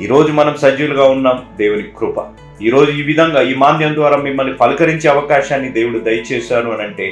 ఈరోజు మనం సజీవులుగా ఉన్నాం దేవుని కృప. ఈరోజు ఈ విధంగా ఈ మాంద్యం ద్వారా మిమ్మల్ని పలకరించే అవకాశాన్ని దేవుడు దయచేశాను అని అంటే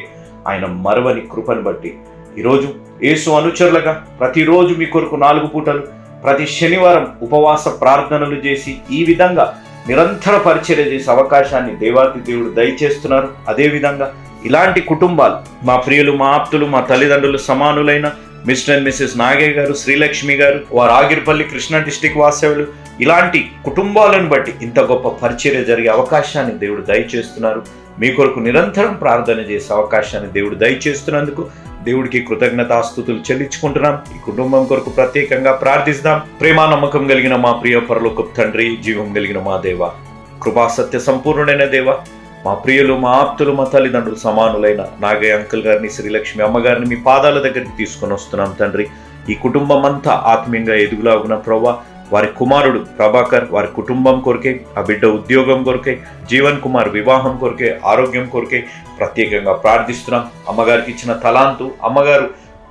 ఆయన మరవని కృపను బట్టి. ఈరోజు యేసు అనుచరులుగా ప్రతిరోజు మీ కొరకు నాలుగు పూటలు ప్రతి శనివారం ఉపవాస ప్రార్థనలు చేసి ఈ విధంగా నిరంతర పరిచర్య చేసే అవకాశాన్ని దేవాతి దేవుడు దయచేస్తున్నారు. అదేవిధంగా ఇలాంటి కుటుంబాలు మా ప్రియులు మా ఆప్తులు మా తల్లిదండ్రులు సమానులైన Mr and Mrs Nagayya garu Srilakshmi garu వారు ఆగిరిపల్లి కృష్ణా డిస్టిక్ వాసేవులు ఇలాంటి కుటుంబాలను బట్టి ఇంత గొప్ప పరిచర్య జరిగే అవకాశాన్ని దేవుడు దయచేస్తున్నారు. మీ కొరకు నిరంతరం ప్రార్థన చేసే అవకాశాన్ని దేవుడు దయచేస్తున్నందుకు దేవుడికి కృతజ్ఞతాస్థుతులు చెల్లించుకుంటున్నాం. ఈ కుటుంబం కొరకు ప్రత్యేకంగా ప్రార్థిస్తాం. ప్రేమా నమ్మకం కలిగిన మా ప్రియ పరలోకపు తండ్రి జీవం కలిగిన మా దేవ కృపా సత్య సంపూర్ణుడైన దేవ మా ప్రియులు మా ఆప్తులు మా తల్లిదండ్రులు సమానులైన నాగయ్య అంకుల్ గారిని శ్రీలక్ష్మి అమ్మగారిని మీ పాదాల దగ్గరికి తీసుకొని వస్తున్నాం తండ్రి. ఈ కుటుంబం అంతా ఆత్మీయంగా ఎదుగులాగున ప్రభా వారి కుమారుడు ప్రభాకర్ వారి కుటుంబం కొరకే ఆ బిడ్డ ఉద్యోగం కొరకే జీవన్ కుమార్ వివాహం కొరకే ఆరోగ్యం కొరకే ప్రత్యేకంగా ప్రార్థిస్తున్నాం. అమ్మగారికి ఇచ్చిన తలాంతు అమ్మగారు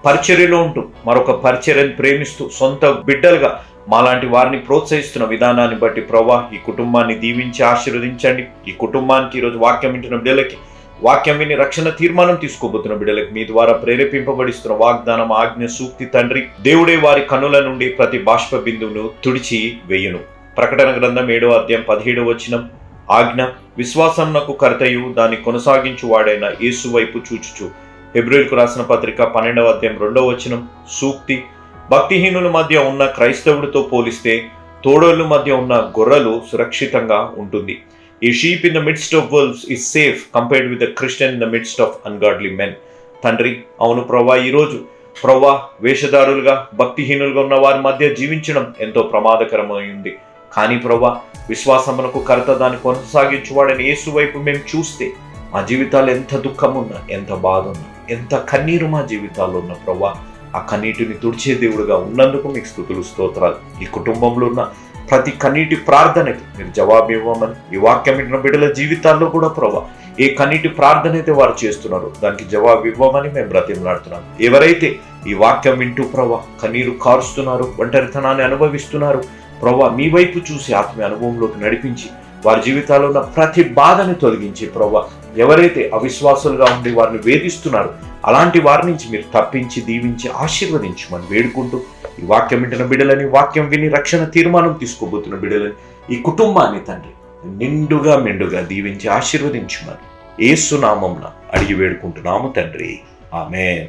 పరిచర్యలో ఉంటూ మరొక పరిచర్యను ప్రేమిస్తూ సొంత బిడ్డలుగా మాలాంటి వారిని ప్రోత్సహిస్తున్న విధానాన్ని బట్టి ప్రభా ఈ కుటుంబాన్ని దీవించి ఆశీర్వదించండి. ఈ కుటుంబానికి ఈరోజు వాక్యం వింటున్న బిడ్డలకి వాక్యం విని రక్షణ తీర్మానం తీసుకోబోతున్న బిడ్డలకు మీ ద్వారా ప్రేరేపింపబడిస్తున్న వాగ్దానం ఆజ్ఞ సూక్తి తండ్రి దేవుడే వారి కనుల నుండి ప్రతి బాష్ప బిందువును తుడిచి వేయును. ప్రకటన గ్రంథం ఏడో అధ్యాయం పదిహేడవ వచనం. ఆజ్ఞ విశ్వాసంనకు కర్తయు దాన్ని కొనసాగించు వాడైన యేసు వైపు చూచుచు. హెబ్రిల్కు రాసిన పత్రిక పన్నెండవ అధ్యాయం రెండవ వచనం. సూక్తి భక్తిహీనుల మధ్య ఉన్న క్రైస్తవుడితో పోలిస్తే తోడోళ్ళ మధ్య ఉన్న గొర్రెలు సురక్షితంగా ఉంటుంది. ఈ sheep in the midst of wolves is safe compared with the Christian in the midst of ungodly men తండ్రి అవును ప్రవ్వా ఈరోజు ప్రవ్వా వేషధారులుగా భక్తిహీనులుగా ఉన్న వారి మధ్య జీవించడం ఎంతో ప్రమాదకరమైంది. కానీ ప్రవ్వా విశ్వాసమునకు కర్త దాన్ని కొనసాగించువాడని యేసు వైపు మేము చూస్తే మా జీవితాలు ఎంత దుఃఖం ఉన్నా ఎంత బాధ ఉన్నా ఎంత కన్నీరు మా జీవితాల్లో ఉన్న ప్రవ్వా ఆ కన్నీటిని తుడిచే దేవుడుగా ఉన్నందుకు మీకు స్థుతులు స్తోత్రాలు. ఈ కుటుంబంలో ఉన్న ప్రతి కన్నీటి ప్రార్థనకి మీరు జవాబు ఇవ్వమని ఈ వాక్యం వింటున్న బిడ్డల జీవితాల్లో కూడా ప్రభా ఏ కన్నీటి ప్రార్థన అయితే వారు చేస్తున్నారు దానికి జవాబు ఇవ్వమని మేము బ్రతిమలాడుతున్నాం. ఎవరైతే ఈ వాక్యం వింటూ ప్రభా కన్నీరు కారుస్తున్నారు ఒంటరితనాన్ని అనుభవిస్తున్నారు ప్రభా మీ వైపు చూసి ఆత్మీయ అనుభవంలోకి నడిపించి వారి జీవితాల్లో ఉన్న ప్రతి బాధని తొలగించి ప్రభా ఎవరైతే అవిశ్వాసులుగా ఉండి వారిని వేధిస్తున్నారు అలాంటి వారి నుంచి మీరు తప్పించి దీవించి ఆశీర్వదించమని వేడుకుంటూ ఈ వాక్యం వింటున్న బిడ్డలని వాక్యం విని రక్షణ తీర్మానం తీసుకోబోతున్న బిడ్డలని ఈ కుటుంబాన్ని తండ్రి నిండుగా మెండుగా దీవించి ఆశీర్వదించమని ఏసునామంన అడిగి వేడుకుంటున్నాము తండ్రి. ఆమె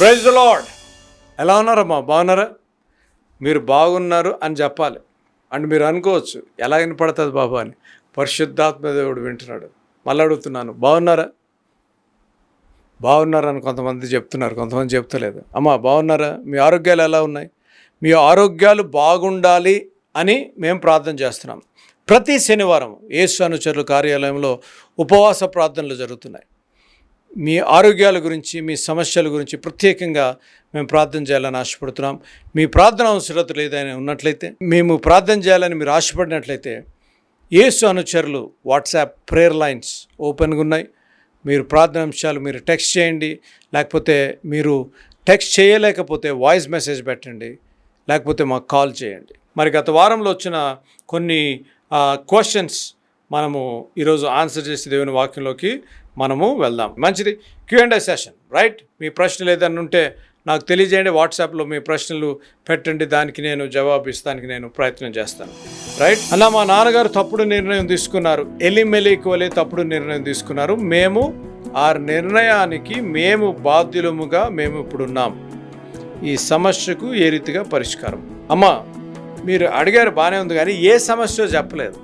ప్రైజ్ ద లాడ్ ఎలా ఉన్నారమ్మా బాగున్నారా? మీరు బాగున్నారు అని చెప్పాలి. అండ్ మీరు అనుకోవచ్చు ఎలా వినపడుతుంది బాబా అని. పరిశుద్ధాత్మదేవుడు వింటున్నాడు. మళ్ళీ అడుగుతున్నాను బాగున్నారా? బాగున్నారని కొంతమంది చెప్తున్నారు కొంతమంది చెప్తలేదు. అమ్మా బాగున్నారా? మీ ఆరోగ్యాలు ఎలా ఉన్నాయి? మీ ఆరోగ్యాలు బాగుండాలి అని మేము ప్రార్థన చేస్తున్నాం. ప్రతి శనివారం యేసు అనుచరుల కార్యాలయంలో ఉపవాస ప్రార్థనలు జరుగుతున్నాయి. మీ ఆరోగ్యాల గురించి మీ సమస్యల గురించి ప్రత్యేకంగా మేము ప్రార్థన చేయాలని ఆశపడుతున్నాం. మీ ప్రార్థన అవసరతలు ఏదైనా ఉన్నట్లయితే మేము ప్రార్థన చేయాలని మీరు ఆశపడినట్లయితే యేసు అనుచరులు వాట్సాప్ ప్రేయర్ లైన్స్ ఓపెన్గా ఉన్నాయి. మీరు ప్రార్థన అంశాలు మీరు టెక్స్ట్ చేయండి. లేకపోతే మీరు టెక్స్ట్ చేయలేకపోతే వాయిస్ మెసేజ్ పెట్టండి. లేకపోతే మాకు కాల్ చేయండి. మరి గత వారంలో వచ్చిన కొన్ని క్వశ్చన్స్ మనము ఈరోజు ఆన్సర్ చేసి దేవుని వాక్యంలోకి మనము వెళ్దాం. మంచిది. Q and session right? మీ ప్రశ్నలు ఏదైనా ఉంటే నాకు తెలియజేయండి వాట్సాప్లో మీ ప్రశ్నలు పెట్టండి దానికి నేను జవాబు ఇస్తానికి నేను ప్రయత్నం చేస్తాను. రైట్? అలా మా నాన్నగారు తప్పుడు నిర్ణయం తీసుకున్నారు. ఎలిమెలికి తప్పుడు నిర్ణయం తీసుకున్నారు. మేము ఆ నిర్ణయానికి మేము బాధ్యులముగా మేము ఇప్పుడున్నాం ఈ సమస్యకు ఏ రీతిగా పరిష్కారం? అమ్మా మీరు అడిగారు బాగానే ఉంది కానీ ఏ సమస్య చెప్పలేదు.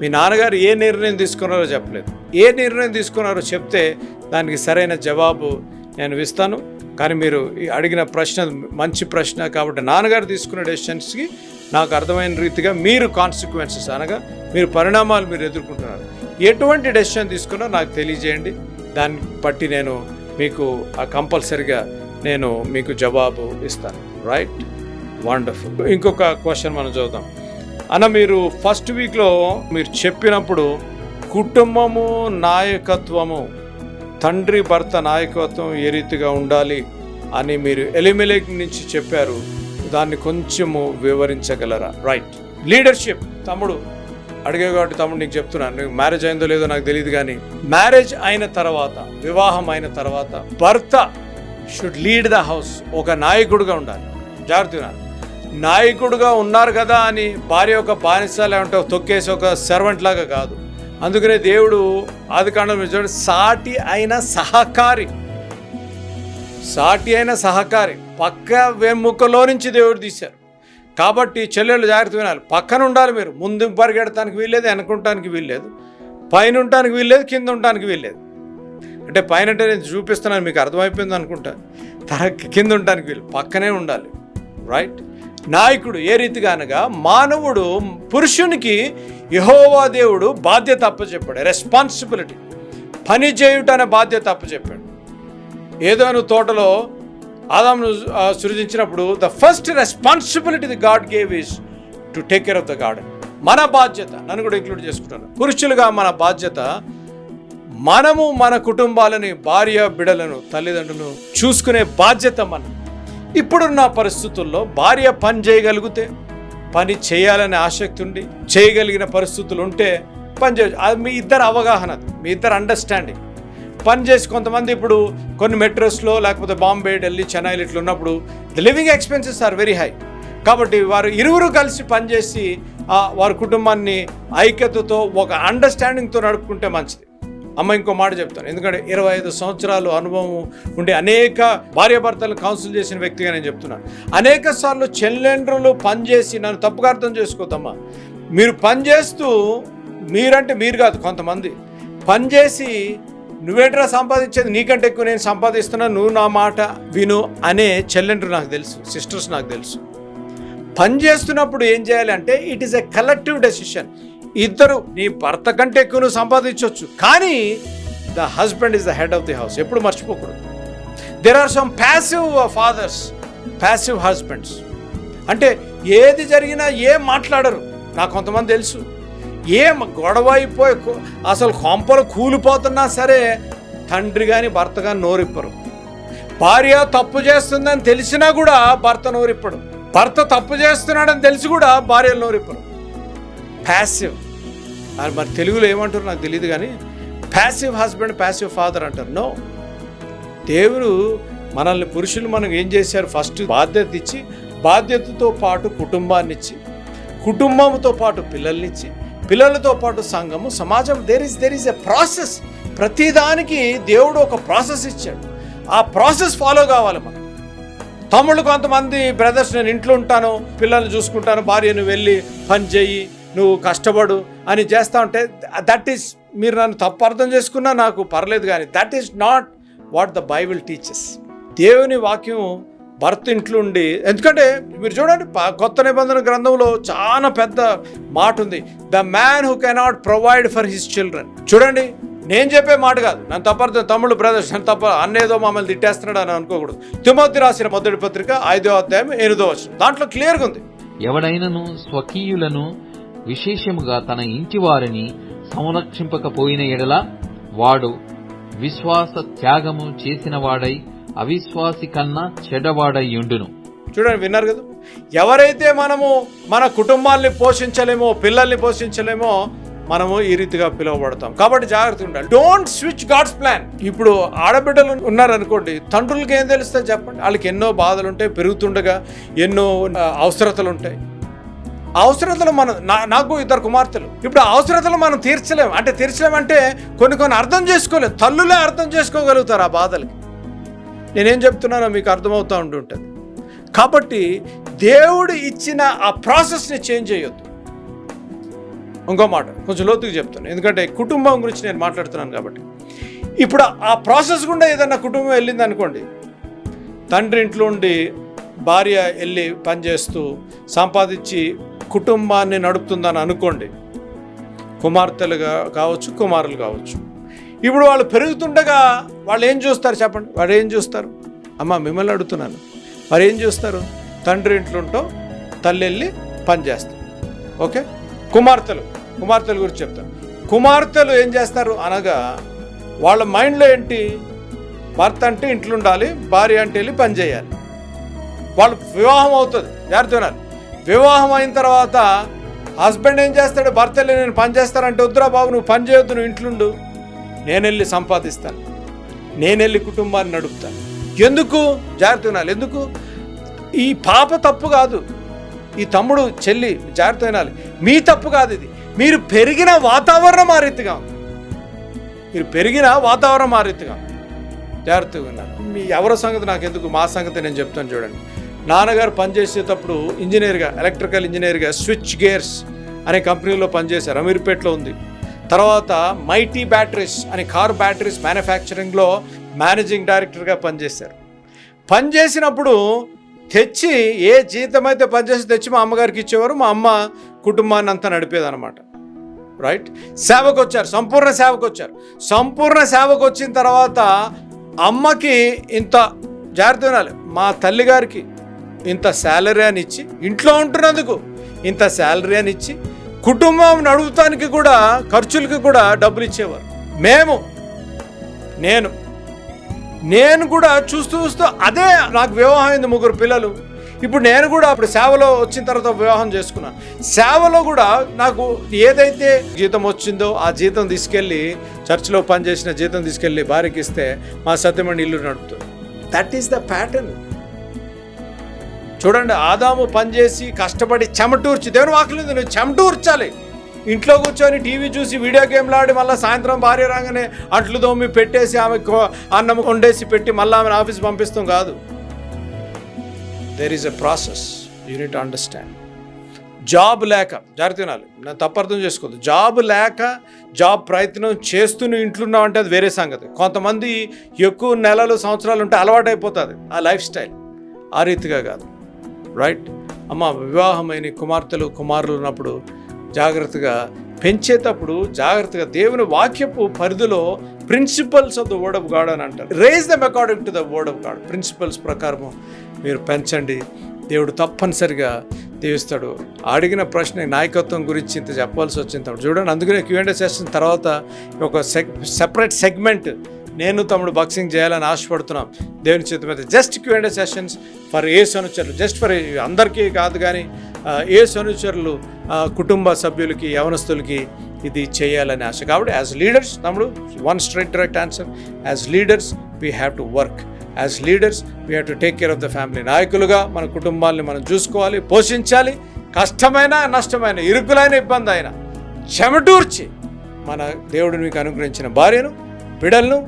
మీ నాన్నగారు ఏ నిర్ణయం తీసుకున్నారో చెప్పలేదు. ఏ నిర్ణయం తీసుకున్నారో చెప్తే దానికి సరైన జవాబు నేను ఇస్తాను. కానీ మీరు అడిగిన ప్రశ్న మంచి ప్రశ్న కాబట్టి నాన్నగారు తీసుకున్న డెసిషన్స్కి నాకు అర్థమైన రీతిగా మీరు కాన్సిక్వెన్సెస్ అనగా మీరు పరిణామాలు మీరు ఎదుర్కొంటున్నారు. ఎటువంటి డెసిషన్ తీసుకున్నా నాకు తెలియజేయండి. దాన్ని బట్టి నేను మీకు ఆ కంపల్సరిగా నేను మీకు జవాబు ఇస్తాను. రైట్? వండర్ఫుల్. ఇంకొక క్వశ్చన్ మనం చూద్దాం అన్న మీరు ఫస్ట్ వీక్లో మీరు చెప్పినప్పుడు కుటుంబము నాయకత్వము తండ్రి భర్త నాయకత్వం ఏ రీతిగా ఉండాలి అని మీరు ఎలిమిలేక్ నుంచి చెప్పారు దాన్ని కొంచెము వివరించగలరా? రైట్ లీడర్షిప్ తమ్ముడు అడిగే కాబట్టి తమ్ముడు నీకు చెప్తున్నాను నీకు మ్యారేజ్ అయిందో లేదో నాకు తెలియదు కానీ మ్యారేజ్ అయిన తర్వాత వివాహం అయిన తర్వాత భర్త షుడ్ లీడ్ ద హౌస్ ఒక నాయకుడుగా ఉండాలి. జాగ్రత్త నాయకుడుగా ఉన్నారు కదా అని భార్య ఒక బానిస లేకుంటే తొక్కేసి ఒక సర్వెంట్ లాగా కాదు. అందుకనే దేవుడు ఆది కాండం చూడండి సాటి అయిన సహకారి. సాటి అయిన సహకారి. పక్క వెముకలో నుంచి దేవుడు తీశారు. కాబట్టి చెల్లెళ్ళు జాగ్రత్త వినాలి. పక్కన ఉండాలి మీరు. ముందు పరిగెడటానికి వీల్లేదు వెనకుంటానికి వీల్లేదు. పైన ఉండటానికి వీల్లేదు కింద ఉండటానికి వీల్లేదు. అంటే పైన అంటే నేను చూపిస్తున్నాను మీకు అర్థమైపోయింది అనుకుంటా. తన కింద ఉండటానికి వీలు పక్కనే ఉండాలి. రైట్? నాయకుడు ఏ రీతిగా అనగా మానవుడు పురుషునికి యహోవా దేవుడు బాధ్యత అప్పచెప్పాడు రెస్పాన్సిబిలిటీ పని చేయుట అనే బాధ్యత అప్పచెప్పాడు. ఏదో తోటలో ఆదామును సృజించినప్పుడు the first responsibility the God gave is to take care of the garden మన బాధ్యత నన్ను కూడా ఇంక్లూడ్ చేసుకుంటాను. పురుషులుగా మన బాధ్యత మనము మన కుటుంబాలని భార్య బిడలను తల్లిదండ్రులను చూసుకునే బాధ్యత మనం. ఇప్పుడున్న పరిస్థితుల్లో భార్య పని చేయగలిగితే పని చేయాలనే ఆసక్తి ఉండి చేయగలిగిన పరిస్థితులు ఉంటే పని చేయ అది మీ ఇద్దరు అవగాహన మీ ఇద్దరు అండర్స్టాండింగ్ పని చేసి కొంతమంది ఇప్పుడు కొన్ని మెట్రోస్లో లేకపోతే బాంబే ఢిల్లీ చెన్నైలు ఇట్లా ఉన్నప్పుడు the living expenses are very high కాబట్టి వారు ఇరువురు కలిసి పనిచేసి వారి కుటుంబాన్ని ఐక్యతతో ఒక అండర్స్టాండింగ్తో నడుపుకుంటే మంచిది. అమ్మ ఇంకో మాట చెప్తాను. ఎందుకంటే ఇరవై ఐదు సంవత్సరాలు అనుభవం ఉండే అనేక భార్యాభర్తలను కౌన్సిల్ చేసిన వ్యక్తిగా నేను చెప్తున్నాను. అనేక సార్లు చెల్లెండ్రులు పనిచేసి నన్ను తప్పుగా అర్థం చేసుకోద్దమ్మా మీరు పనిచేస్తూ మీరంటే మీరు కాదు కొంతమంది. పనిచేసి నువ్వేంట్రా సంపాదించేది? నీకంటే ఎక్కువ నేను సంపాదిస్తున్నా నువ్వు నా మాట విను అనే చెల్లెండ్రు నాకు తెలుసు సిస్టర్స్ నాకు తెలుసు. పని చేస్తున్నప్పుడు ఏం చేయాలంటే it is a collective decision. ఇద్దరు నీ భర్త కంటే ఎక్కువ నువ్వు సంపాదించవచ్చు కానీ the husband is the head of the house ఎప్పుడు మర్చిపోకూడదు. There are some passive fathers passive husbands అంటే ఏది జరిగినా ఏం మాట్లాడరు. నాకు కొంతమంది తెలుసు. ఏం గొడవ అయిపోయి అసలు కొంపలు కూలిపోతున్నా సరే తండ్రి కానీ భర్త కానీ నోరిప్పరు. భార్య తప్పు చేస్తుందని తెలిసినా కూడా భర్త నోరిప్పడు. భర్త తప్పు చేస్తున్నాడని తెలిసి కూడా భార్య నోరిప్పరు. ప్యాసివ్ అది మరి తెలుగులో ఏమంటారు నాకు తెలియదు కానీ ప్యాసివ్ హస్బెండ్ ప్యాసివ్ ఫాదర్ అంటారు. నో దేవుడు మనల్ని పురుషులు మనకు ఏం చేశారు? ఫస్ట్ బాధ్యత ఇచ్చి బాధ్యతతో పాటు కుటుంబాన్ని ఇచ్చి కుటుంబంతో పాటు పిల్లల్నిచ్చి పిల్లలతో పాటు సంఘము సమాజం there is there is a process ప్రతిదానికి దేవుడు ఒక ప్రాసెస్ ఇచ్చాడు. ఆ ప్రాసెస్ ఫాలో కావాలి మనం. తమ్ముళ్ళు కొంతమంది బ్రదర్స్ నేను ఇంట్లో ఉంటాను పిల్లల్ని చూసుకుంటాను భార్యను వెళ్ళి పని చేయి నువ్వు కష్టపడు అని చేస్తా ఉంటే దట్ ఈస్ మీరు నన్ను తప్పు అర్థం చేసుకున్నా నాకు పర్లేదు కానీ that is not what the Bible teachers దేవుని వాక్యం భర్త ఇంట్లో ఉండి ఎందుకంటే మీరు చూడండి కొత్త నిబంధన గ్రంథంలో చాలా పెద్ద మాట ఉంది. The man who cannot provide for his children చూడండి నేను చెప్పే మాట కాదు. నన్ను తప్పర్థం తమ్ముడు బ్రదర్స్ నన్ను తప్ప అన్నేదో మమ్మల్ని తిట్టేస్తున్నాడు అని అనుకోకూడదు. తిమోతి రాసిన మొదటి పత్రిక ఐదో అధ్యాయం ఎనిమిదో వచ్చిన దాంట్లో క్లియర్గా ఉంది. ఎవడైనను స్వకీయులను విశేషముగా తన ఇంటి వారిని సంరక్షింపకపోయిన ఎడల వాడు విశ్వాస త్యాగము చేసిన వాడై అవిశ్వాసి కన్నా చెడవాడయ్యుండును ఉండును. చూడండి విన్నారు కదా? ఎవరైతే మనము మన కుటుంబాల్ని పోషించలేమో పిల్లల్ని పోషించలేమో మనము ఈ రీతిగా పిలువబడతాం. కాబట్టి జాగ్రత్తగా ఉండాలి. డోంట్ స్విచ్ గాడ్స్ ప్లాన్ ఇప్పుడు ఆడబిడ్డలు ఉన్నారనుకోండి తండ్రులకి ఏం తెలుస్తుంది చెప్పండి? వాళ్ళకి ఎన్నో బాధలు ఉంటాయి పెరుగుతుండగా ఎన్నో అవసరతలు ఉంటాయి అవసరతలు మనం నా- నాకు ఇద్దరు కుమార్తెలు. ఇప్పుడు అవసరతలు మనం తీర్చలేము అంటే తీర్చలేమంటే కొన్ని కొన్ని అర్థం చేసుకోలేము తల్లులే అర్థం చేసుకోగలుగుతారు ఆ బాధలకి. నేనేం చెప్తున్నానో మీకు అర్థమవుతూ ఉంటుంటుంది కాబట్టి దేవుడు ఇచ్చిన ఆ ప్రాసెస్ని చేంజ్ చేయొద్దు. ఇంకో మాట కొంచెం లోతుగా చెప్తాను ఎందుకంటే కుటుంబం గురించి నేను మాట్లాడుతున్నాను కాబట్టి. ఇప్పుడు ఆ ప్రాసెస్ గుండా ఏదన్నా కుటుంబం వెళ్ళింది అనుకోండి. తండ్రి ఇంట్లో ఉండి భార్య వెళ్ళి పనిచేస్తూ సంపాదించి కుటుంబాన్ని నడుపుతుందని అనుకోండి కుమార్తెలుగా కావచ్చు కుమారులు కావచ్చు. ఇప్పుడు వాళ్ళు పెరుగుతుండగా వాళ్ళు ఏం చూస్తారు చెప్పండి? వాళ్ళు ఏం చూస్తారు? అమ్మ మిమ్మల్ని అడుగుతున్నాను. మరి ఏం చూస్తారు? తండ్రి ఇంట్లో తల్లి వెళ్ళి పని చేస్తారు. ఓకే? కుమార్తెలు కుమార్తెల గురించి చెప్తాను. కుమార్తెలు ఏం చేస్తారు అనగా వాళ్ళ మైండ్లో ఏంటి? భర్త అంటే ఇంట్లో ఉండాలి భార్య అంటే వెళ్ళి పని చేయాలి. వాళ్ళు వివాహం అవుతుంది. జాగ్రత్త వినాలి. వివాహం అయిన తర్వాత హస్బెండ్ ఏం చేస్తాడు? భర్త వెళ్ళి నేను పని చేస్తానంటే వద్దురా బాబు నువ్వు పని చేయొద్దు నువ్వు ఇంట్లుండు. నేను వెళ్ళి సంపాదిస్తాను. నేను వెళ్ళి కుటుంబాన్ని నడుపుతాను. ఎందుకు? జాగ్రత్త వినాలి ఎందుకు? ఈ పాప తప్పు కాదు. ఈ తమ్ముడు చెల్లి జాగ్రత్త వినాలి మీ తప్పు కాదు ఇది. మీరు పెరిగిన వాతావరణం ఆ రీతిగా మీరు పెరిగిన వాతావరణం ఆ రీతిగా జాగ్రత్తగా ఉన్నారు మీ ఎవరి సంగతి నాకు ఎందుకు? మా సంగతి నేను చెప్తాను చూడండి. నాన్నగారు పనిచేసేటప్పుడు ఇంజనీర్గా ఎలక్ట్రికల్ ఇంజనీర్గా స్విచ్ గేర్స్ అనే కంపెనీలో పనిచేశారు. అమీర్పేట్లో ఉంది. తర్వాత మైటీ బ్యాటరీస్ అనే కార్ బ్యాటరీస్ మ్యానుఫ్యాక్చరింగ్లో మేనేజింగ్ డైరెక్టర్గా పనిచేశారు. పనిచేసినప్పుడు తెచ్చి ఏ జీతం అయితే పనిచేసి తెచ్చి మా అమ్మగారికి ఇచ్చేవారు మా అమ్మ కుటుంబాన్ని అంతా నడిపేదన్నమాట. రైట్? సేవకు వచ్చారు సంపూర్ణ సేవకు వచ్చారు సంపూర్ణ సేవకు వచ్చిన తర్వాత అమ్మకి ఇంత జాగ్రత్త వినాలి మా తల్లిగారికి ఇంత శాలరీ అని ఇచ్చి ఇంట్లో ఉంటున్నందుకు ఇంత శాలరీ అని ఇచ్చి కుటుంబం నడుపుతానికి కూడా ఖర్చులకి కూడా డబ్బులు ఇచ్చేవారు. మేము నేను నేను కూడా చూస్తూ చూస్తూ అదే నాకు వివాహం అయింది ముగ్గురు పిల్లలు. ఇప్పుడు నేను కూడా అప్పుడు సేవలో వచ్చిన తర్వాత వివాహం చేసుకున్నాను సేవలో కూడా నాకు ఏదైతే జీతం వచ్చిందో ఆ జీతం తీసుకెళ్ళి చర్చిలో పనిచేసిన జీతం తీసుకెళ్ళి భార్యకి ఇస్తే మా సత్యమణి ఇల్లు నడుపుతుంది. దట్ ఈస్ ద ప్యాటర్న్ చూడండి ఆదాము పనిచేసి కష్టపడి చెమటూర్చి దేవుని వాకులు నువ్వు చెమటూర్చాలి. ఇంట్లో కూర్చొని టీవీ చూసి వీడియో గేమ్లు ఆడి మళ్ళీ సాయంత్రం భార్య రాగానే అంట్లు దోమి పెట్టేసి ఆమె అన్నం వండేసి పెట్టి మళ్ళీ ఆమెను ఆఫీస్ పంపిస్తాం కాదు. There is a process you need understand job లేక జాగ్రత్త వినాలి. నేను తప్పర్థం చేసుకోవద్దు. జాబ్ లేక జాబ్ ప్రయత్నం చేస్తూ ఇంట్లో అంటే అది వేరే సంగతి. కొంతమంది ఎక్కువ నెలలు సంవత్సరాలు ఉంటే అలవాటు అయిపోతుంది ఆ లైఫ్ స్టైల్ ఆ రీతిగా కాదు. రైట్? అమ్మ వివాహమైన కుమార్తెలు కుమారులు ఉన్నప్పుడు జాగ్రత్తగా పెంచేటప్పుడు జాగ్రత్తగా దేవుని వాక్యపు పరిధిలో principles of the word of God అని అంటారు. Raise them according to the word of God principles ప్రకారము మీరు పెంచండి. దేవుడు తప్పనిసరిగా దీవిస్తాడు. అడిగిన ప్రశ్న నాయకత్వం గురించి ఇంత చెప్పాల్సి వచ్చింది. చూడండి అందుకనే క్యూఎండే సెషన్ తర్వాత ఒక సెగ్ సెపరేట్ సెగ్మెంట్ నేను తమ్ముడు బాక్సింగ్ చేయాలని ఆశపడుతున్నాం. దేవుని చేతి మీద just Q and A sessions for ఏ సనుచరులు జస్ట్ ఫర్ అందరికీ కాదు కానీ ఏ సనుచరులు కుటుంబ సభ్యులకి యవనస్తులకి ఇది చేయాలని ఆశ. కాబట్టి యాజ్ లీడర్స్ తమ్ముడు one straight direct answer as leaders we have to work as leaders we have to take care of the family నాయకులుగా మన కుటుంబాలని మనం చూసుకోవాలి పోషించాలి. కష్టమైన నష్టమైన ఇరుకులైన ఇబ్బంది అయినా చెమటూర్చి మన దేవుడు మీకు అనుగ్రహించిన భార్యను బిడలను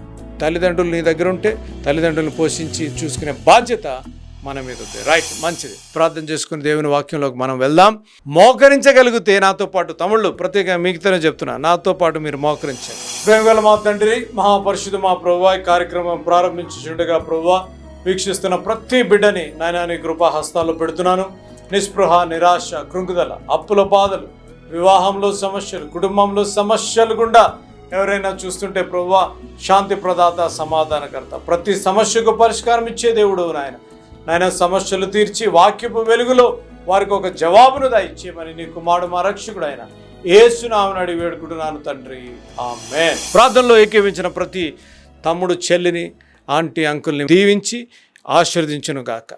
తల్లిదండ్రులు నీ దగ్గర ఉంటే తల్లిదండ్రులను పోషించి చూసుకునే బాధ్యత మన మీద ఉంది. రైట్ మంచిది. ప్రార్థన చేసుకుని దేవుని వాక్యంలోకి మనం వెళ్దాం. మోకరించగలిగితే నాతో పాటు తమిళ్ళు ప్రత్యేకంగా మిగతానే చెప్తున్నా నాతో పాటు మీరు మోకరించండి. ప్రేమగల మా తండ్రి మహాపరిషుడు మా ప్రభు ఈ కార్యక్రమం ప్రారంభించుండగా ప్రభు వీక్షిస్తున్న ప్రతి బిడ్డని నాయన నీ కృపా హస్తాల్లో పెడుతున్నాను. నిస్పృహ నిరాశ కృంగుదల అప్పుల బాధలు వివాహంలో సమస్యలు కుటుంబంలో సమస్యలు గుండా ఎవరైనా చూస్తుంటే ప్రవ్వా శాంతి ప్రదాత సమాధానకర్త. ప్రతి సమస్యకు పరిష్కారం ఇచ్చే దేవుడు నాయన. నాయన సమస్యలు తీర్చి వాక్యపు వెలుగులో వారికి ఒక జవాబును దయచేయమని నీ కుమారుడు మా రక్షకుడు ఆయన. ఏసునామనడి వేడుకుంటున్నాను తండ్రి. ఆమె ప్రార్థనలో ఏకీవించిన ప్రతి తమ్ముడు చెల్లిని ఆంటీ అంకుల్ని దీవించి ఆశీర్వదించును గాక.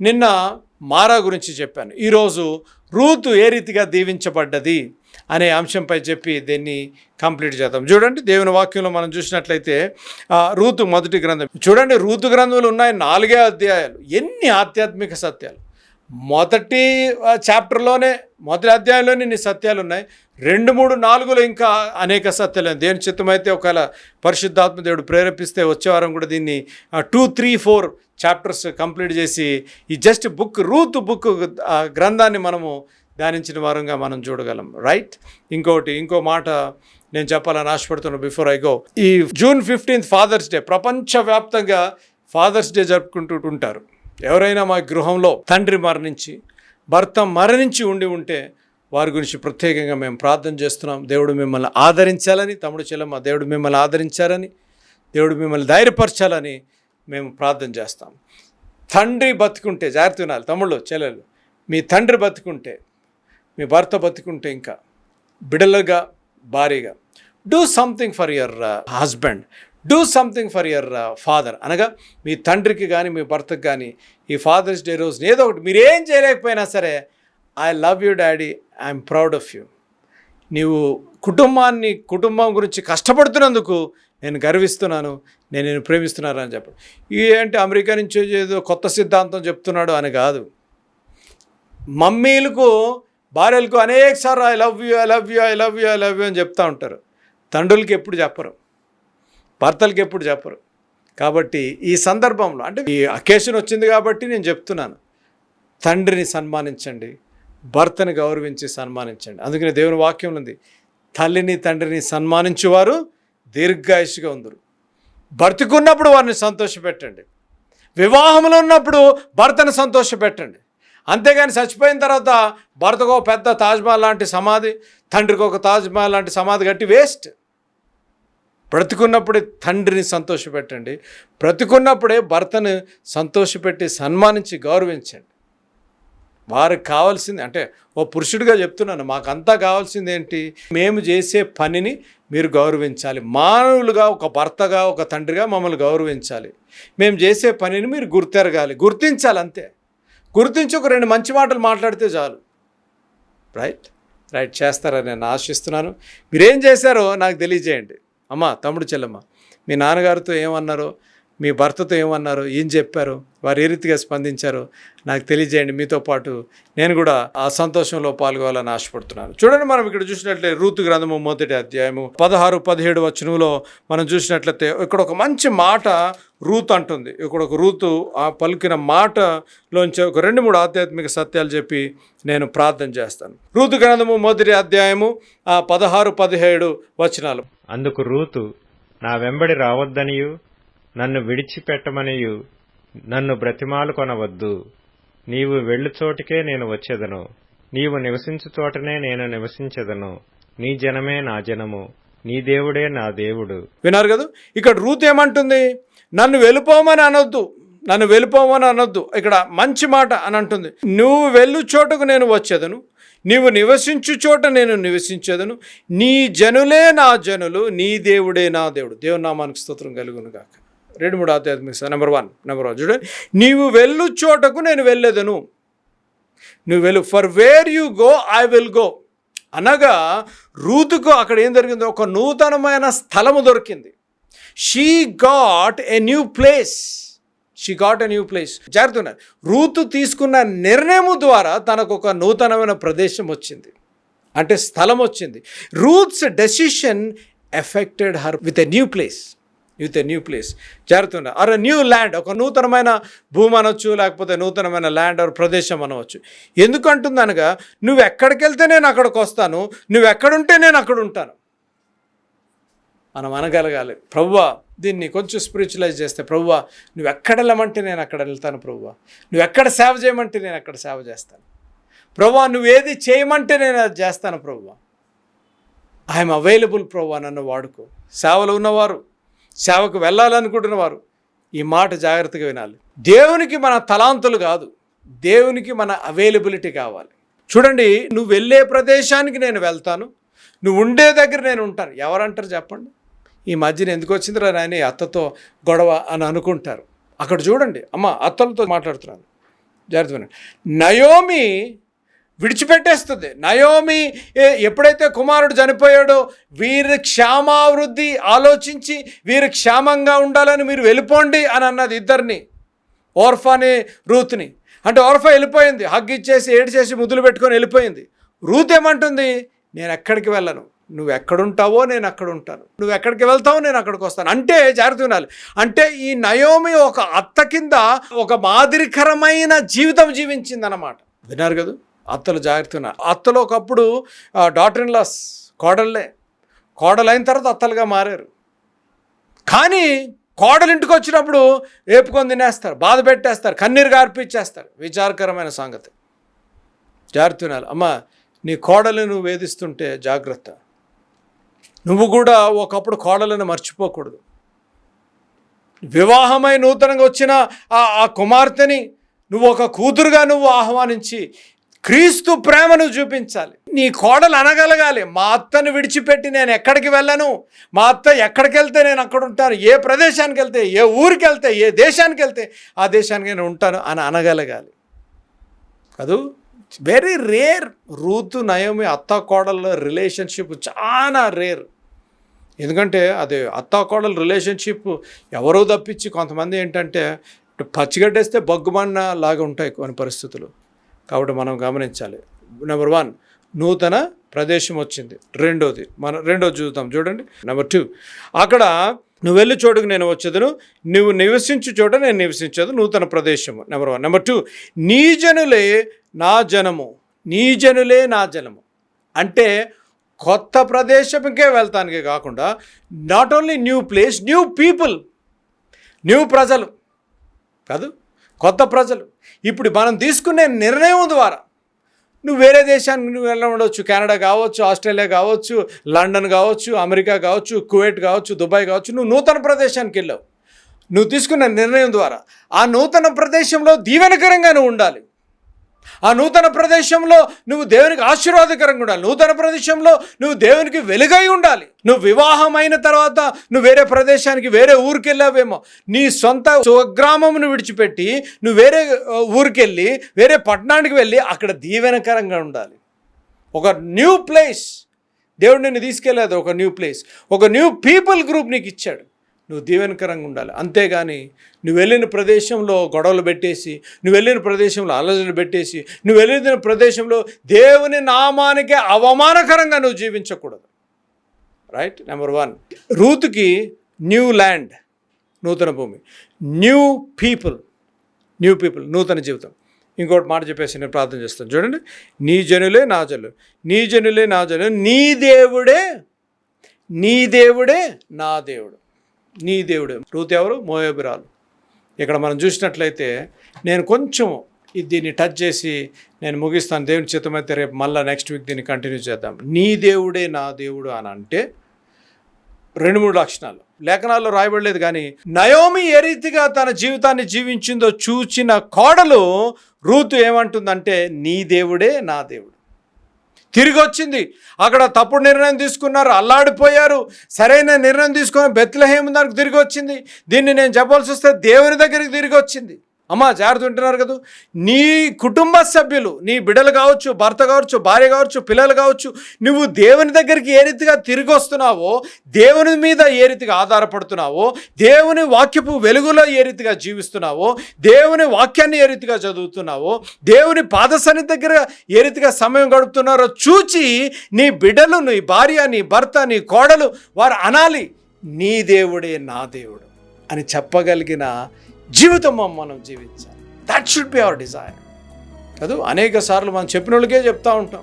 నిన్న మారా గురించి చెప్పాను. ఈరోజు రూతు ఏ రీతిగా దీవించబడ్డది? అనే అంశంపై చెప్పి దీన్ని కంప్లీట్ చేద్దాం. చూడండి దేవుని వాక్యంలో మనం చూసినట్లయితే రూతు మొదటి గ్రంథం. చూడండి రూతు గ్రంథంలో ఉన్నాయి నాలుగే అధ్యాయాలు. ఎన్ని ఆధ్యాత్మిక సత్యాలు? మొదటి చాప్టర్లోనే మొదటి అధ్యాయంలోనే ఇన్ని సత్యాలు ఉన్నాయి. రెండు మూడు నాలుగులో ఇంకా అనేక సత్యాలు దేని చిత్తమైతే ఒకవేళ పరిశుద్ధాత్మ దేవుడు ప్రేరేపిస్తే వచ్చే వారం కూడా దీన్ని two three four chapters complete చేసి ఈ జస్ట్ బుక్ రూత్ బుక్ గ్రంథాన్ని మనము ధ్యానించిన వారంగా మనం చూడగలం రైట్ ఇంకోటి ఇంకో మాట నేను చెప్పాలని ఆశపడుతున్నాను బిఫోర్ ఐ గో ఈ జూన్ ఫిఫ్టీన్త్ ఫాదర్స్ డే ప్రపంచవ్యాప్తంగా ఫాదర్స్ డే జరుపుకుంటూ ఉంటారు. ఎవరైనా మా గృహంలో తండ్రి మరణించి భర్త మరణించి ఉండి ఉంటే వారి గురించి ప్రత్యేకంగా మేము ప్రార్థన చేస్తున్నాం. దేవుడు మిమ్మల్ని ఆదరించాలని తమ్ముడు చెల్లమ్మ దేవుడు మిమ్మల్ని ఆదరించాలని దేవుడు మిమ్మల్ని ధైర్యపరచాలని మేము ప్రార్థన చేస్తాం. తండ్రి బతుకుంటే జాగ్రత్త వినాలి తమ్ముళ్ళు చెల్లెలు మీ తండ్రి బతుకుంటే మీ భర్త బతికుంటే ఇంకా బిడలగా భారీగా do something for your husband do something for your father అనగా మీ తండ్రికి కానీ మీ భర్తకు కానీ ఈ ఫాదర్స్ డే రోజున ఏదో ఒకటి మీరు ఏం చేయలేకపోయినా సరే I love you daddy I'm proud of you నీవు కుటుంబాన్ని కుటుంబం గురించి కష్టపడుతున్నందుకు నేను గర్విస్తున్నాను నేను నేను ప్రేమిస్తున్నాను అని చెప్పడం. ఏంటి అమెరికా నుంచి ఏదో కొత్త సిద్ధాంతం చెప్తున్నాడు అని కాదు. మమ్మీలకు భార్యలకు అనేకసార్లు I love you I love you I love you I love you అని చెప్తూ ఉంటారు. తండ్రులకి ఎప్పుడు చెప్పరు. భర్తలకి ఎప్పుడు చెప్పరు. కాబట్టి ఈ సందర్భంలో అంటే ఈ అకేషన్ వచ్చింది కాబట్టి నేను చెప్తున్నాను. తండ్రిని సన్మానించండి భర్తని గౌరవించి సన్మానించండి. అందుకని దేవుని వాక్యం ఉంది తల్లిని తండ్రిని సన్మానించువారు దీర్ఘాయుషుగా ఉందరు. బ్రతికున్నప్పుడు వారిని సంతోషపెట్టండి. వివాహంలో ఉన్నప్పుడు భర్తను సంతోషపెట్టండి. అంతేగాని చచ్చిపోయిన తర్వాత భర్తకు ఒక పెద్ద తాజ్మహల్ లాంటి సమాధి తండ్రికి ఒక తాజ్మహల్ లాంటి సమాధి కట్టి వేస్ట్. బ్రతుకున్నప్పుడే తండ్రిని సంతోషపెట్టండి. బ్రతికున్నప్పుడే భర్తను సంతోషపెట్టి సన్మానించి గౌరవించండి. వారికి కావాల్సింది అంటే ఓ పురుషుడిగా చెప్తున్నాను మాకంతా కావాల్సింది ఏంటి? మేము చేసే పనిని మీరు గౌరవించాలి. మానవులుగా ఒక భర్తగా ఒక తండ్రిగా మమ్మల్ని గౌరవించాలి. మేము చేసే పనిని మీరు గుర్తెరగాలి. గుర్తించాలి అంతే గుర్తించి ఒక రెండు మంచి మాటలు మాట్లాడితే చాలు. రైట్ రైట్ చేస్తారని నేను ఆశిస్తున్నాను. మీరేం చేశారో నాకు తెలియజేయండి. అమ్మ తమ్ముడు చెల్లమ్మ మీ నాన్నగారితో ఏమన్నారో మీ భర్తతో ఏమన్నారు? ఏం చెప్పారు? వారు ఏ రీతిగా స్పందించారు? నాకు తెలియజేయండి మీతో పాటు నేను కూడా ఆ సంతోషంలో పాల్గొవాలని ఆశపడుతున్నాను. చూడండి మనం ఇక్కడ చూసినట్లయితే రూతు గ్రంథము మొదటి అధ్యాయము పదహారు పదిహేడు వచనంలో మనం చూసినట్లయితే ఇక్కడ ఒక మంచి మాట రూత్ అంటుంది. ఇక్కడ ఒక రూతు ఆ పలికిన మాటలోంచి ఒక రెండు మూడు ఆధ్యాత్మిక సత్యాలు చెప్పి నేను ప్రార్థన చేస్తాను. రూతు గ్రంథము మొదటి అధ్యాయము ఆ పదహారు పదిహేడు వచనాలు. అందుకు రూతు నా వెంబడి రావద్దనియు నన్ను విడిచిపెట్టమనియు. నన్ను బ్రతిమాలు కొనవద్దు. నీవు వెళ్ళు చోటికే నేను వచ్చేదను. నీవు నివసించు చోటనే నేను నివసించెదను. నీ జనమే నా జనము. నీ దేవుడే నా దేవుడు. విన్నారు కదా? ఇక్కడ రూత్ ఏమంటుంది? నన్ను వెళ్ళిపోమని అనొద్దు. నన్ను వెళ్ళిపోమని అనొద్దు. ఇక్కడ మంచి మాట అని అంటుంది. నువ్వు వెళ్ళు చోటకు నేను వచ్చేదను. నీవు నివసించు చోట నేను నివసించేదను. నీ జనులే నా జనులు. నీ దేవుడే నా దేవుడు. దేవునామానికి స్తోత్రం కలుగును గాక రెండు మూడు ఆధ్యాత్మిక నెంబర్ వన్ నెంబర్ వన్ చూడండి నీవు వెళ్ళు చోటకు నేను వెళ్ళేదను. నువ్వు వెళ్ళు for where you go I will go అనగా రూతుకు అక్కడ ఏం జరిగిందో ఒక నూతనమైన స్థలము దొరికింది. She got a new place she got a new place జాగ్రత్త రూతు తీసుకున్న నిర్ణయము ద్వారా తనకు ఒక నూతనమైన ప్రదేశం వచ్చింది. అంటే స్థలం వచ్చింది. Ruth's decision affected her with a new place with a new place జాగ్రత్త ఆర్ న్యూ ల్యాండ్ ఒక నూతనమైన భూమి అనొచ్చు లేకపోతే నూతనమైన ల్యాండ్ ఆర్ ప్రదేశం అనవచ్చు ఎందుకంటుంది అనగా నువ్వు ఎక్కడికి వెళ్తే నేను అక్కడికి వస్తాను నువ్వు ఎక్కడుంటే నేను అక్కడ ఉంటాను. మనం అనగలగాలి. ప్రవ్వా దీన్ని కొంచెం స్పిరిచువలైజ్ చేస్తే ప్రవ్వా నువ్వు ఎక్కడ వెళ్ళమంటే నేను అక్కడ వెళ్తాను ప్రవ్వా. నువ్వు ఎక్కడ సేవ చేయమంటే నేను అక్కడ సేవ చేస్తాను. ప్రవ్వా నువ్వు ఏది చేయమంటే నేను అది చేస్తాను ప్రవ్వా. ఐఎమ్ అవైలబుల్ ప్రవ్వా నన్ను వాడుకో. సేవలు ఉన్నవారు సేవకు వెళ్ళాలనుకుంటున్న వారు ఈ మాట జాగ్రత్తగా వినాలి. దేవునికి మన తలాంతులు కాదు. దేవునికి మన అవైలబిలిటీ కావాలి. చూడండి నువ్వు వెళ్ళే ప్రదేశానికి నేను వెళ్తాను. నువ్వు ఉండే దగ్గర నేను ఉంటాను. ఎవరంటారు చెప్పండి? ఈ మధ్యన ఎందుకు వచ్చిందిరా నాయన అత్తతో గొడవ అని అనుకుంటారు. అక్కడ చూడండి అమ్మ అత్తలతో మాట్లాడుతున్నాను. జాగ్రత్త నయోమి విడిచిపెట్టేస్తుంది. నయోమి ఏ- ఎప్పుడైతే కుమారుడు చనిపోయాడో వీరి క్షేమావృద్ధి ఆలోచించి వీరు క్షేమంగా ఉండాలని మీరు వెళ్ళిపోండి అని అన్నది ఇద్దరిని. ఓర్ఫాని రూత్ని. అంటే ఓర్ఫా వెళ్ళిపోయింది. హగ్ ఇచ్చేసి ఏడు చేసి ముద్దులు పెట్టుకొని వెళ్ళిపోయింది. రూత్ ఏమంటుంది? నేను ఎక్కడికి వెళ్ళను. నువ్వు ఎక్కడుంటావో నేను అక్కడ ఉంటాను. నువ్వు ఎక్కడికి వెళ్తావో నేను అక్కడికి వస్తాను. అంటే జాగ్రత్త వినాలి అంటే ఈ నయోమి ఒక అత్త కింద ఒక మాదిరికరమైన జీవితం జీవించింది అన్నమాట విన్నారు కదా? అత్తలు జాగ్రత్త అత్తలు ఒకప్పుడు డాటర్ ఇన్ లాస్ కోడళ్ళే. కోడలైన తర్వాత అత్తలుగా మారారు. కానీ కోడలు ఇంటికి వచ్చినప్పుడు ఏపుకొని తినేస్తారు బాధ పెట్టేస్తారు కన్నీరు గార్పిచ్చేస్తారు. విచారకరమైన సంగతి. జాగ్రత్త వినాలి అమ్మ నీ కోడలు నువ్వు వేధిస్తుంటే జాగ్రత్త. నువ్వు కూడా ఒకప్పుడు కోడలను మర్చిపోకూడదు. వివాహమై నూతనంగా వచ్చిన ఆ ఆ కుమార్తెని నువ్వు ఒక కూతురుగా నువ్వు ఆహ్వానించి క్రీస్తు ప్రేమను చూపించాలి. నీ కోడలు అనగలగాలి. మా అత్తను విడిచిపెట్టి నేను ఎక్కడికి వెళ్ళను? మా అత్త ఎక్కడికి వెళ్తే నేను అక్కడ ఉంటాను? ఏ ప్రదేశానికి వెళ్తే? ఏ ఊరికి వెళ్తే? ఏ దేశానికి వెళ్తే? ఆ దేశానికి నేను ఉంటాను అని అనగలగాలి. కాదు వెరీ రేర్ రూతు నయమి అత్త కోడళ్ళ రిలేషన్షిప్ చాలా రేర్ ఎందుకంటే అది అత్త కోడల రిలేషన్షిప్ ఎవరో తప్పించి కొంతమంది ఏంటంటే పచ్చిగడ్డేస్తే బగ్గుమన్న లాగా ఉంటాయి కొన్ని పరిస్థితులు. కాబట్టి మనం గమనించాలి. నెంబర్ వన్ నూతన ప్రదేశం వచ్చింది. రెండోది మనం రెండోది చూద్దాం. చూడండి. నెంబర్ టూ అక్కడ నువ్వు వెళ్ళి చోటుకు నేను వచ్చేదను నువ్వు నివసించు చోట నేను నివసించదు నూతన ప్రదేశము. నెంబర్ వన్ నెంబర్ టూ నీ జనులే నా జనము. నీ జనులే నా జనము. అంటే కొత్త ప్రదేశంకే వెళ్తానికి కాకుండా not only new place new people new ప్రజలు. కాదు? కొత్త ప్రజలు. ఇప్పుడు మనం తీసుకునే నిర్ణయం ద్వారా నువ్వు వేరే దేశానికి నువ్వు వెళ్ళ ఉండొచ్చు. కెనడా కావచ్చు ఆస్ట్రేలియా కావచ్చు లండన్ కావచ్చు అమెరికా కావచ్చు కువైట్ కావచ్చు దుబాయ్ కావచ్చు నువ్వు నూతన ప్రదేశానికి వెళ్ళావు. నువ్వు తీసుకున్న నిర్ణయం ద్వారా ఆ నూతన ప్రదేశంలో దీవెనకరంగా నువ్వు ఉండాలి. ఆ నూతన ప్రదేశంలో నువ్వు దేవునికి ఆశీర్వాదకరంగా ఉండాలి. నూతన ప్రదేశంలో నువ్వు దేవునికి వెలుగై ఉండాలి. నువ్వు వివాహం అయిన తర్వాత నువ్వు వేరే ప్రదేశానికి వేరే ఊరికి వెళ్ళావేమో నీ సొంత స్వగ్రామమును విడిచిపెట్టి నువ్వు వేరే ఊరికెళ్ళి ఊరికి వెళ్ళి వేరే పట్టణానికి వెళ్ళి అక్కడ దీవెనకరంగా ఉండాలి. ఒక న్యూ ప్లేస్ దేవుడు నిన్ను తీసుకెళ్ళేది ఒక న్యూ ప్లేస్. ఒక న్యూ పీపుల్ గ్రూప్ నీకు ఇచ్చాడు. నువ్వు దీవెనకరంగా ఉండాలి. అంతేగాని నువ్వు వెళ్ళిన ప్రదేశంలో గొడవలు పెట్టేసి నువ్వు వెళ్ళిన ప్రదేశంలో అలజలు పెట్టేసి నువ్వు వెళ్ళిన ప్రదేశంలో దేవుని నామానికి అవమానకరంగా నువ్వు జీవించకూడదు. రైట్ నెంబర్ వన్ రూతుకి న్యూ ల్యాండ్ నూతన భూమి. న్యూ పీపుల్ న్యూ పీపుల్ నూతన జీవితం. ఇంకోటి మాట చెప్పేసి నేను ప్రార్థన చేస్తాను. చూడండి. నీ జనులే నా జనులు. నీ జనులే నా జనులు. నీ దేవుడే నీ దేవుడే నా దేవుడు. నీ దేవుడే రూత్ ఎవరు? మోయోబిరాలు. ఇక్కడ మనం చూసినట్లయితే నేను కొంచెం దీన్ని టచ్ చేసి నేను ముగిస్తాను. దేవుని చిత్తమైతే రేపు మళ్ళీ నెక్స్ట్ వీక్ దీన్ని కంటిన్యూ చేద్దాం. నీ దేవుడే నా దేవుడు అని అంటే రెండు మూడు లక్షణాలు. లేఖనాల్లో రాయబడలేదు కానీ నయోమి ఏ రీతిగా తన జీవితాన్ని జీవించిందో చూచిన కోడలు రూతు ఏమంటుందంటే నీ దేవుడే నా దేవుడు. తిరిగి వచ్చింది అక్కడ తప్పుడు నిర్ణయం తీసుకున్నారు అల్లాడిపోయారు. సరైన నిర్ణయం తీసుకొని బెత్లహేమ దానికి తిరిగి వచ్చింది దీన్ని నేను చెప్పాల్సి వస్తే దేవుని దగ్గరికి తిరిగి వచ్చింది అమ్మా జాగ్రత్త ఉంటున్నారు కదా. నీ కుటుంబ సభ్యులు నీ బిడ్డలు కావచ్చు భర్త కావచ్చు భార్య కావచ్చు పిల్లలు కావచ్చు నువ్వు దేవుని దగ్గరికి ఏ రీతిగా తిరిగి వస్తున్నావో దేవుని మీద ఏ రీతిగా ఆధారపడుతున్నావో దేవుని వాక్యపు వెలుగులో ఏ రీతిగా జీవిస్తున్నావో దేవుని వాక్యాన్ని ఏ రీతిగా చదువుతున్నావో దేవుని పాదసని దగ్గర ఏ రీతిగా సమయం గడుపుతున్నారో చూచి నీ బిడ్డలు నీ భార్య నీ భర్త నీ కోడలు వారు అనాలి. నీ దేవుడే నా దేవుడు అని చెప్పగలిగిన జీవితం మనం జీవించాలి. That should be our desire కాదు అనేక సార్లు మనం చెప్పిన వాళ్ళకే చెప్తూ ఉంటాం.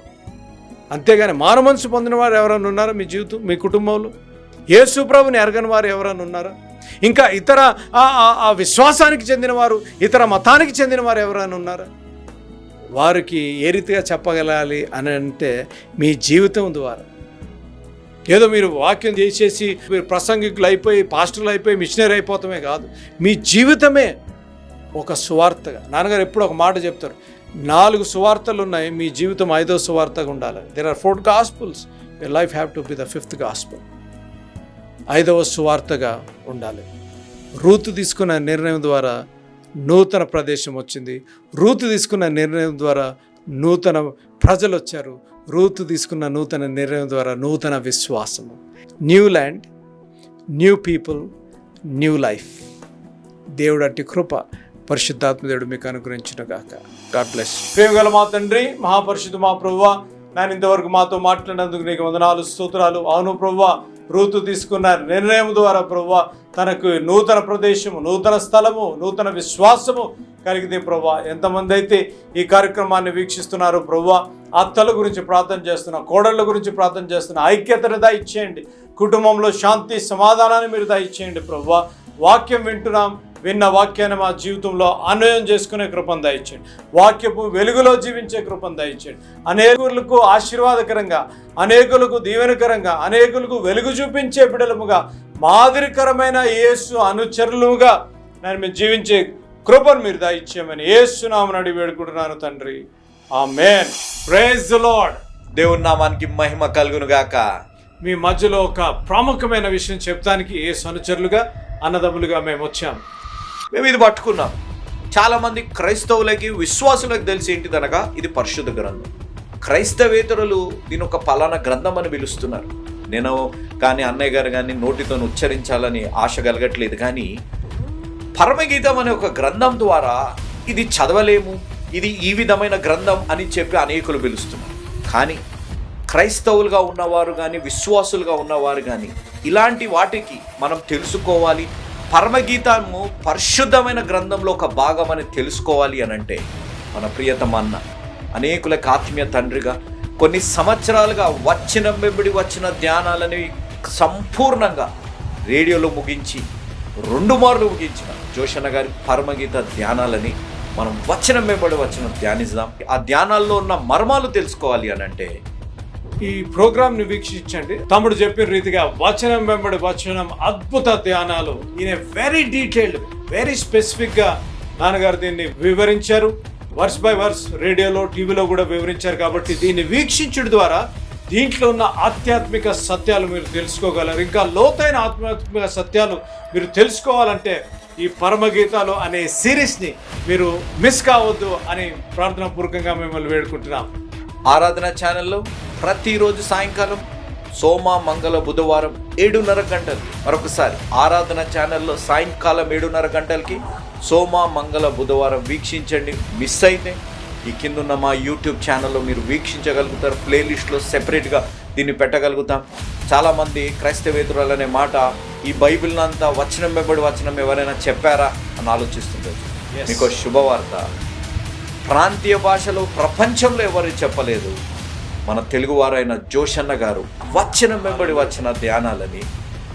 అంతేగాని మారు మనసు పొందిన వారు ఎవరైనా ఉన్నారా మీ జీవితం మీ కుటుంబంలో? యేసు ప్రభుని ఎరగని వారు ఎవరైనా ఉన్నారా? ఇంకా ఇతర ఆ- ఆ- ఆ విశ్వాసానికి చెందిన వారు ఇతర మతానికి చెందిన వారు ఎవరైనా ఉన్నారా? వారికి ఏ రీతిగా చెప్పగలాలి అని అంటే మీ జీవితం ద్వారా. ఏదో మీరు వాక్యం చేసేసి మీరు ప్రసంగికులు అయిపోయి పాస్టర్లు అయిపోయి మిషనరీ అయిపోతామే కాదు. మీ జీవితమే ఒక సువార్తగా. నాన్నగారు ఎప్పుడు ఒక మాట చెప్తారు నాలుగు సువార్తలు ఉన్నాయి మీ జీవితం ఐదో సువార్తగా ఉండాలి. There are four gospels your life have to be the fifth gospel ఐదవ సువార్తగా ఉండాలి. రూతు తీసుకున్న నిర్ణయం ద్వారా నూతన ప్రదేశం వచ్చింది. రూతు తీసుకున్న నిర్ణయం ద్వారా నూతన ప్రజలు వచ్చారు. రూతు తీసుకున్న నూతన నిర్ణయం ద్వారా నూతన విశ్వాసము. New land new people new life దేవుడు అట్టి కృప పరిశుద్ధాత్మ దేవుడు మీకు అనుగ్రహించిన గాక గాడ్ బ్లెస్ ప్రేమగల మా తండ్రి మహాపరిషుద్ధు మా ప్రభువ నేను ఇంతవరకు మాతో మాట్లాడినందుకు నీకు వందనాలు స్తోత్రాలు. అవును ప్రభువ రూతు తీసుకున్న నిర్ణయం ద్వారా ప్రభువ తనకు నూతన ప్రదేశము నూతన స్థలము నూతన విశ్వాసము కలిగితే ప్రభా. ఎంతమంది అయితే ఈ కార్యక్రమాన్ని వీక్షిస్తున్నారు ప్రభా. అత్తల గురించి ప్రార్థన చేస్తున్నా కోడళ్ళ గురించి ప్రార్థన చేస్తున్నా ఐక్యతను దయచేయండి. కుటుంబంలో శాంతి సమాధానాన్ని మీరు దయచేయండి ప్రభా. వాక్యం వింటున్నాం విన్న వాక్యాన్ని మా జీవితంలో అన్వయం చేసుకునే కృపను దయచేయండి. వాక్యపు వెలుగులో జీవించే కృపను దయచేయండి. అనేకులకు ఆశీర్వాదకరంగా అనేకులకు దీవెనకరంగా అనేకులకు వెలుగు చూపించే బిడలముగా మాదిరికరమైన యేసు అనుచరులుగా నేను మేము జీవించే కృపను మీరు దయచేయమని యేసునామని అడిగి వేడుకుంటున్నాను తండ్రి. ఆ మేన్ ప్రేజ్ లార్డ్. దేవుని నామానికి మహిమ కలుగును గాక. మీ మధ్యలో ఒక ప్రాముఖ్యమైన విషయం చెప్తానికి ఏ అనుచరులుగా అన్నదమ్ములుగా మేము వచ్చాం. మేము ఇది పట్టుకున్నాం. చాలా మంది క్రైస్తవులకి విశ్వాసులకు తెలిసి ఏంటిదనగా ఇది పరిశుద్ధ గ్రంథం. క్రైస్తవేతరులు దీని ఒక పలానా గ్రంథం అని పిలుస్తున్నారు. నేను కానీ అన్నయ్య గారు కానీ నోటితో ఉచ్చరించాలని ఆశ కలగట్లేదు కానీ పరమగీతం అనే ఒక గ్రంథం ద్వారా ఇది చదవలేము ఇది ఈ విధమైన గ్రంథం అని చెప్పి అనేకులు పిలుస్తున్నారు. కానీ క్రైస్తవులుగా ఉన్నవారు కానీ విశ్వాసులుగా ఉన్నవారు కానీ ఇలాంటి వాటికి మనం తెలుసుకోవాలి పరమగీతము పరిశుద్ధమైన గ్రంథంలో ఒక భాగం అని తెలుసుకోవాలి అని అంటే మన ప్రియతమ అన్న అనేకులకు ఆత్మీయ తండ్రిగా కొన్ని సంవత్సరాలుగా వచ్చిన వెంబడి వచ్చిన ధ్యానాలని సంపూర్ణంగా రేడియోలో ముగించి రెండు మార్లు ముగించిన జోషన్న గారి పరమగీత ధ్యానాలని మనం వచనం వెంబడి వచ్చిన ధ్యానిద్దాం. ఆ ధ్యానాల్లో ఉన్న మర్మాలు తెలుసుకోవాలి అని అంటే ఈ ప్రోగ్రామ్ని వీక్షించండి. తమ్ముడు చెప్పిన రీతిగా వచనం వెంబడి వచనం అద్భుత ధ్యానాలు. ఈయన వెరీ డీటెయిల్డ్ వెరీ స్పెసిఫిక్గా నాన్నగారు దీన్ని వివరించారు. వర్స్ బై వర్స్ రేడియోలో టీవీలో కూడా వివరించారు కాబట్టి దీన్ని వీక్షించడం ద్వారా దీంట్లో ఉన్న ఆధ్యాత్మిక సత్యాలు మీరు తెలుసుకోగలరు. ఇంకా లోతైన ఆధ్యాత్మిక సత్యాలు మీరు తెలుసుకోవాలంటే ఈ పరమగీతాలు అనే సిరీస్ని మీరు మిస్ కావద్దు అని ప్రార్థనా పూర్వకంగా మిమ్మల్ని వేడుకుంటున్నాం. ఆరాధన ఛానల్లో ప్రతిరోజు సాయంకాలం సోమ మంగళ బుధవారం ఏడున్నర గంటలు. మరొకసారి ఆరాధన ఛానల్లో సాయంకాలం ఏడున్నర గంటలకి సోమ మంగళ బుధవారం వీక్షించండి. మిస్ అయితే ఈ కింద ఉన్న మా యూట్యూబ్ ఛానల్లో మీరు వీక్షించగలుగుతారు. ప్లేలిస్ట్లో సెపరేట్గా దీన్ని పెట్టగలుగుతాం. చాలామంది క్రైస్తవేతరులు అనే మాట ఈ బైబిల్ అంతా వచనం వెంబడి వచనం ఎవరైనా చెప్పారా? అని ఆలోచిస్తుంటారు. Yes. మీకు శుభవార్త. ప్రాంతీయ భాషలో ప్రపంచంలో ఎవరు చెప్పలేదు? మన తెలుగువారైన జోషన్న గారు వచనం వెంబడి వచ్చిన ధ్యానాలని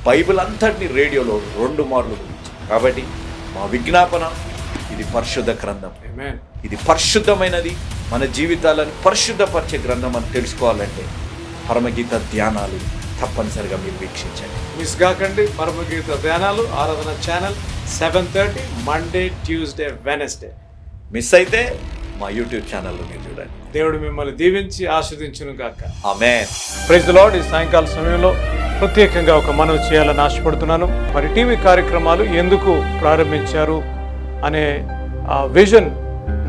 బైబిల్ అంతటిని రేడియోలో రెండు మార్లు కాబట్టి మా విజ్ఞాపన ఇది పరిశుద్ధ గ్రంథం. ఇది పరిశుద్ధమైనది. మన జీవితాలను పరిశుద్ధపరిచే గ్రంథం అని తెలుసుకోవాలంటే పరమగీత ధ్యానాలు తప్పనిసరిగా మీరు వీక్షించండి. మిస్ కాకండి పరమగీత ధ్యానాలు ఆరాధన channel seven thirty Monday Tuesday Wednesday. Miss అయితే మా యూట్యూబ్ ఛానల్లో మీరు చూడండి. దేవుడు మిమ్మల్ని దీవించి ఆస్వాదించును గాక. ఆమె ప్రైజ్ లార్డ్ ఈ సాయంకాల సమయంలో ప్రత్యేకంగా ఒక మనవి చేయాలని ఆశపడుతున్నాను. మరి టీవీ కార్యక్రమాలు ఎందుకు ప్రారంభించారు అనే ఆ విజన్